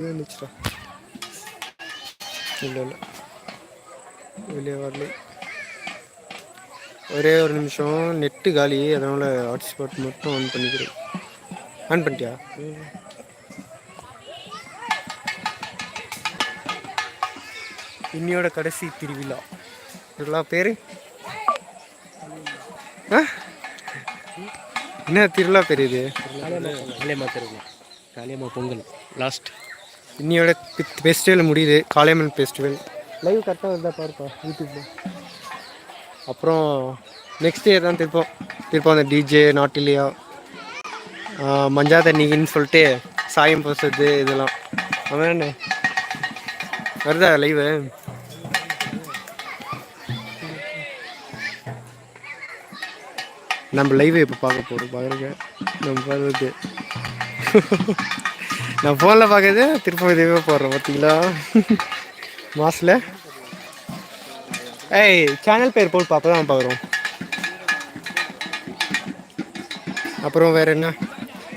இருந்துச்சுடா. இல்லை இல்லை. வெளியே வரல. ஒரே ஒரு நிமிஷம் நெட்டு காலி அதனால் ஹாட்ஸ்பாட் மட்டும் ஆன் பண்ணிக்கிறேன். ஆன் பண்ணிட்டியா? இன்னியோட கடைசி திருவிழா. திருவிழா பேர்? ஆ? என்ன திருவிழா பேர் இது? காளியம்மா திருவிழா காளியம்மா பொங்கல் லாஸ்ட் இன்னியோட ஃபெஸ்டிவல் முடியுது. காளியம்மன் ஃபெஸ்டிவல் லைவ் கரெக்டாக வருதா பாருப்பா யூடியூப்ல அப்புறம் நெக்ஸ்ட் இயர் தான் திருப்போம். திருப்பம் அந்த டிஜே நாட்டிலியா மஞ்சா தண்ணின்னு சொல்லிட்டு சாயம் பூசுறது இதெல்லாம். அவன் என்ன? வருதா லைவு நம்ம லைவ் இப்போ பார்க்க போகிறோம் பாருங்க. நம்ம பார்க்குறது நான் ஃபோனில் பார்க்கறது திருப்பம் இதுவே போடுறேன் பார்த்தீங்களா மாசில் ஏய் சேனல் பேர் போட்டு பார்ப்ப தான் பார்க்குறோம். அப்புறம் வேறு என்ன?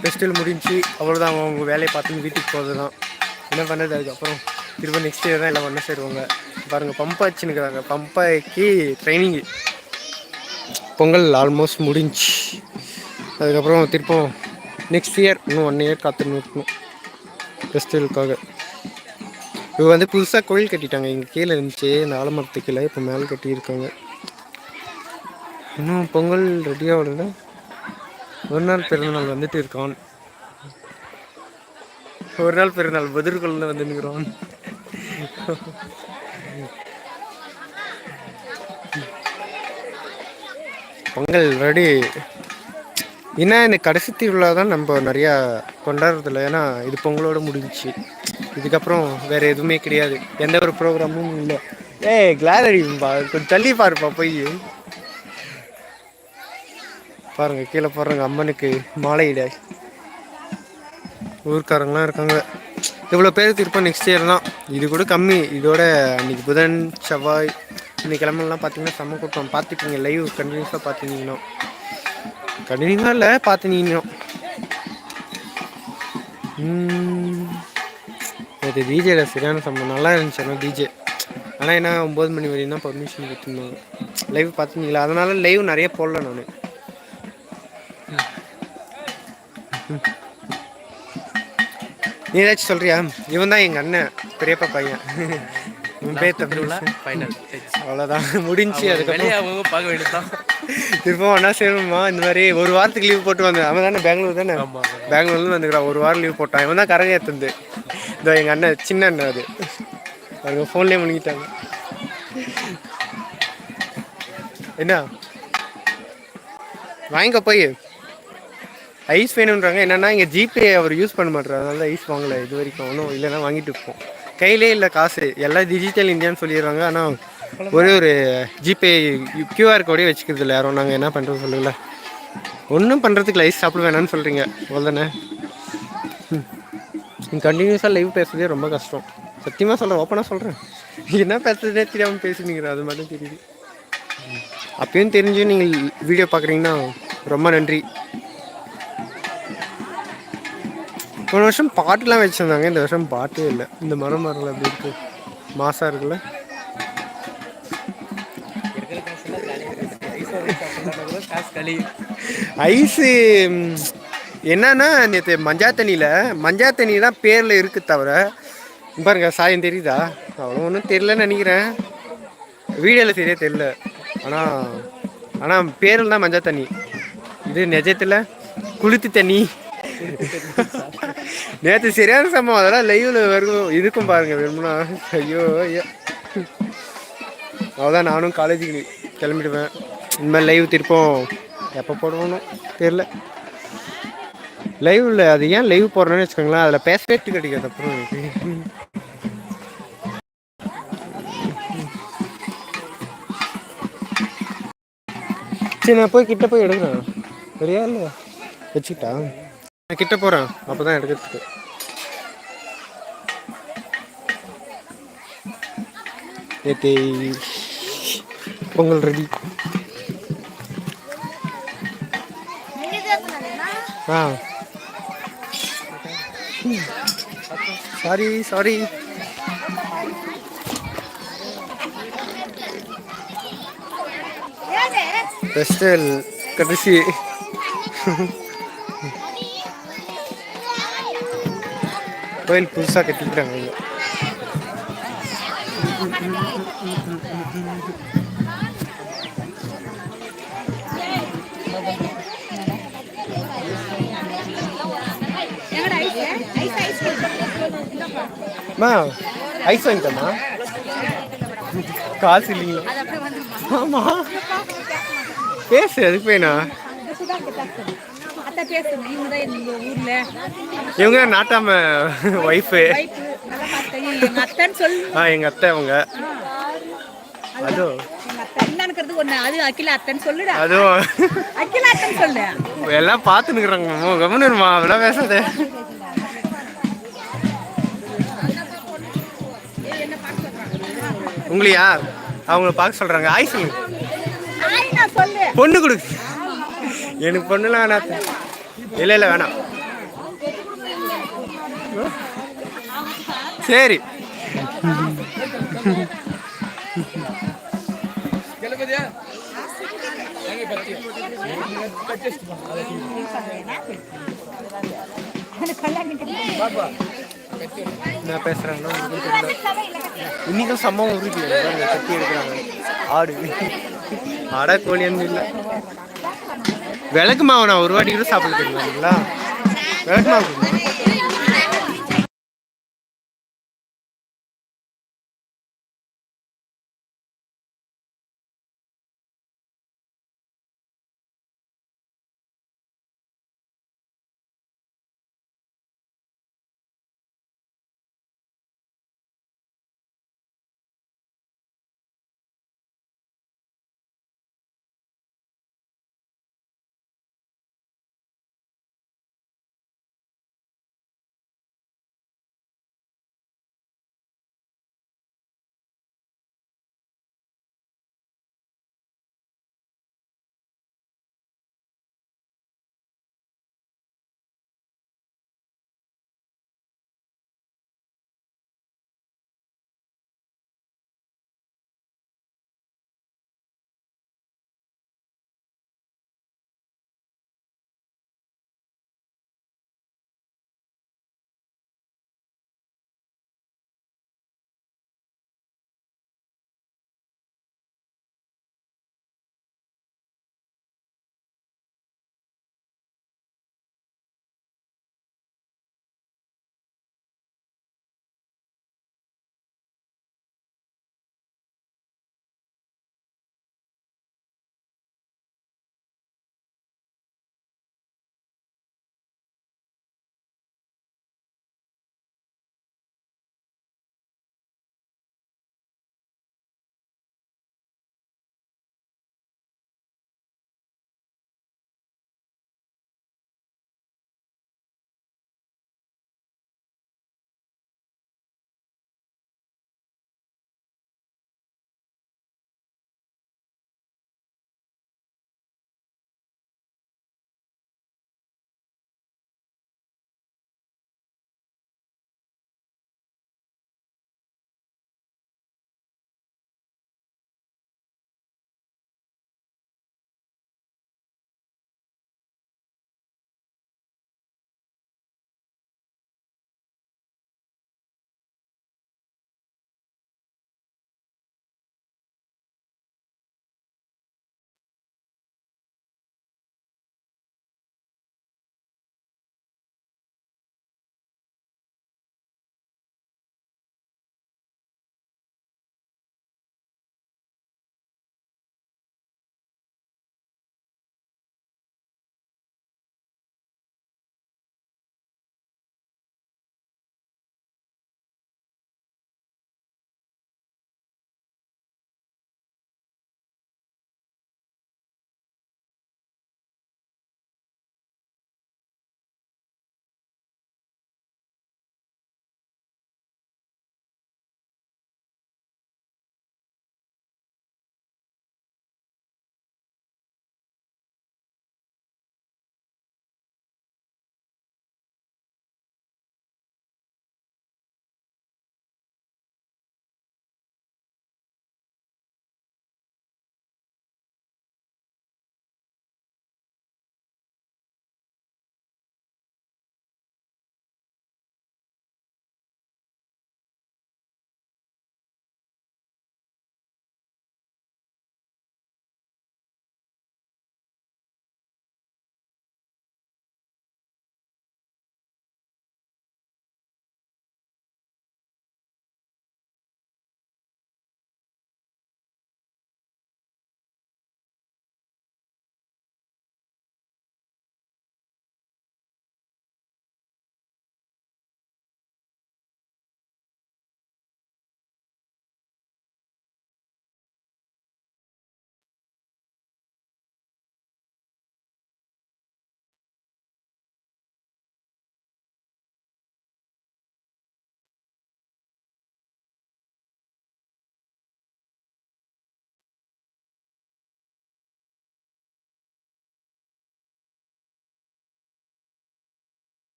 ஃபெஸ்டிவல் முடிஞ்சு அவ்வளோதான் அவங்க வேலையை பார்த்து வீட்டுக்கு போகிறது தான் என்ன பண்ணுறது அதுக்கப்புறம் திரும்ப நெக்ஸ்ட் இயர் தான் எல்லாம் ஒன்று சேருவாங்க. பாருங்கள் பம்ப் வச்சுன்னுக்குறாங்க பம்பாய்க்கு ட்ரைனிங்கு பொங்கல் ஆல்மோஸ்ட் முடிஞ்சு. அதுக்கப்புறம் திருப்பம் நெக்ஸ்ட் இயர் இன்னும் ஒன் இயர் காத்துன்னு இருக்கணும். ஃபெஸ்டிவலுக்காக இப்போ வந்து புதுசாக கோயில் கட்டிட்டாங்க. இங்கே கீழே இருந்துச்சு. இந்த ஆலமரத்து கீழே இப்போ மேலே கட்டியிருக்காங்க. இன்னும் பொங்கல் ரெடியாகல ஒரு நாள் பிறந்தநாள் வந்துட்டு இருக்கான். ஒரு நாள் பிறந்தநாள் பதிர்கொள்ள வந்து நிற்கிறான் பொங்கல் ரெடி ஏன்னா இந்த கடைசி திருவிழா தான் நம்ம நிறையா கொண்டாடுறதில்ல. ஏன்னா இது பொங்கலோட முடிஞ்சிச்சு. இதுக்கப்புறம் வேறு எதுவுமே கிடையாது. எந்த ஒரு ப்ரோக்ராமும் இல்லை. ஏய் கிளாஸ் அடிப்பா கொஞ்சம் தள்ளி பாருப்பா போய். பாருங்க கீழே போடுறாங்க அம்மனுக்கு மாலையிட ஊர்க்காரங்களாம் இருக்காங்க. இவ்வளோ பேர் திருப்பம் நெக்ஸ்ட் இயர் தான். இது கூட கம்மி. இதோட அன்றைக்கி புதன் செவ்வாய் இன்னைக்கு கிழமெல்லாம் பார்த்தீங்கன்னா செம்ம கூட்டம். பார்த்துட்டீங்க லைவ் கண்டினியூஸாக பார்த்தீங்கன்னா. கண்டினியூஸாக இல்லை பார்த்துனீங்கன்னா இது டிஜேல சரியான சம்பளம் நல்லா இருந்துச்சு. ஆனால் டிஜே ஆனால் என்ன ஒம்பது மணி வரையும் தான் பர்மிஷன் கொடுத்துருந்தாங்க. லைவ் பார்த்துருந்தீங்களா? அதனால லைவ் நிறைய போடல நான். நீ ஏதாச்சும் சொல்றியா? இவன் தான் எங்கள் அண்ணன் பெரியப்பா பையன். உன் பேர் தமிழ். ஃபைனல் அவ்வளோதான் முடிஞ்சு அவங்க பார்க்க வேண்டியதுதான். திரும்ப ஒன்றா சேருமா இந்த மாதிரி ஒரு வாரத்துக்கு லீவ் போட்டு வந்தேன். அவன் தானே பெங்களூர் தானே? பெங்களூர்லேருந்து வந்துக்கிறான். ஒரு வாரம் லீவ் போட்டான். இவன் தான் கரகம் ஏற்றுந்து இதோ எங்கள் அண்ணன் சின்ன அண்ணன் அது. அவங்க ஃபோன்லேயே முழுங்கிட்டாங்க. என்ன? வாங்கிக்க போய். ஐஸ் வேணுன்றாங்க என்னன்னா இங்கே ஜிபே அவர் யூஸ் பண்ண மாட்டார் அதனால தான் ஐஸ் வாங்கலை. இது வரைக்கும். ஒன்றும் இல்லைன்னா வாங்கிட்டு இருப்போம். கையிலே இல்லை காசு. எல்லாம் டிஜிட்டல் இந்தியான்னு சொல்லிடுறாங்க. ஆனால் ஒரே ஒரு ஜிபே கியூஆர் கோடே வச்சுக்கிறது இல்லை யாரும் நாங்கள் என்ன பண்ணுறது சொல்லுங்கள. ஒன்றும் பண்ணுறதுக்கு லைஃப் சாப்பிட வேணாம்னு சொல்கிறீங்க அவ்வளோதானே கண்டினியூஸாக லைவ் பேசுறதே ரொம்ப கஷ்டம். சத்தியமாக சொல்கிறேன் ஓப்பனாக சொல்கிறேன் என்ன பேசுறதே தெரியாமல் பேசுனீங்க அது மட்டும் தெரியுது. அப்பயும் தெரிஞ்சு நீங்கள் வீடியோ பார்க்குறீங்கன்னா ரொம்ப நன்றி. போன வருஷம் பாட்டுலாம் வச்சுருந்தாங்க இந்த வருஷம் பாட்டே இல்லை. இந்த மரம் மரங்கள் அப்படி இருக்குது மாசா இருக்குல்ல? களி. ஐஸு என்னன்னா நேற்று மஞ்சா தண்ணியில் மஞ்சா தண்ணி தான் பேரில் இருக்கு தவிர பாருங்க சாயம் தெரியுதா? அவ்வளோ ஒன்றும் தெரிலன்னு நினைக்கிறேன். வீடியோவில் சரியாக தெரில ஆனால் ஆனால் பேரில் தான் மஞ்சா தண்ணி. இது நிஜத்தில் குளித்து தண்ணி. நேற்று சரியான சம்பவம். அதெல்லாம் லைவில் வரும் இருக்கும் பாருங்க வேணும்னா ஐயோ ஐயோ. அவ்வளோதான் நானும் காலேஜுக்கு கிளம்பிடுவேன். இனிமேல் லைவ் திருப்போம். எப்போ போடுவோன்னு தெரில லைவ்ல அது ஏன் லைவ் போடுறேன்னு வச்சுக்கோங்களேன் அதில் பேசவே கிடைக்காது அப்புறம். சரி நான் போய் கிட்ட போய் எடுக்கிறேன். சரியா இல்லை? வச்சுக்கிட்டா? நான் கிட்ட போகிறேன் அப்போ தான் எடுக்கிறதுக்கு நேற்று பொங்கல் ரெடி ஆ சாரி சாரி பெஸ்டல் கடைசி கோயில் புதுசாக கட்டிக்கிறாங்க அம்மா ஐஸ் வாங்கிட்டம்மா. காசு இல்லைங்களா? ஆமா. பேசு அதுக்கு பேசுங்க இவங்க எங்க நாட்டாம ஒய்ஃபு எங்க ஆ எங்கள் அத்தை அவங்க. அதோ. எங்க எல்லாம் பார்த்துனுக்குறாங்க மாமா கவனிருமா அதெல்லாம் பேசாத. உங்களையா? அவங்கள பார்க்க சொல்றாங்க. ஆய் சொல்லுங்க பொண்ணு கொடு. எனக்கு பொண்ணுலாம் வேணாம் இல்லை இல்லை வேணாம். சரி. கல்யாணம் என்ன பேசுகிறாங்கன்னா இன்றைக்கும் சம்பவம் இன்னைக்கும் சம்பவம் கட்டி எடுக்கிறாங்க. ஆடு. ஆடா கோழின்னு இல்லை. விளக்கு மாவு நான் ஒரு வாட்டி கூட சாப்பிட தெரியுங்களா விளக்கு மாவு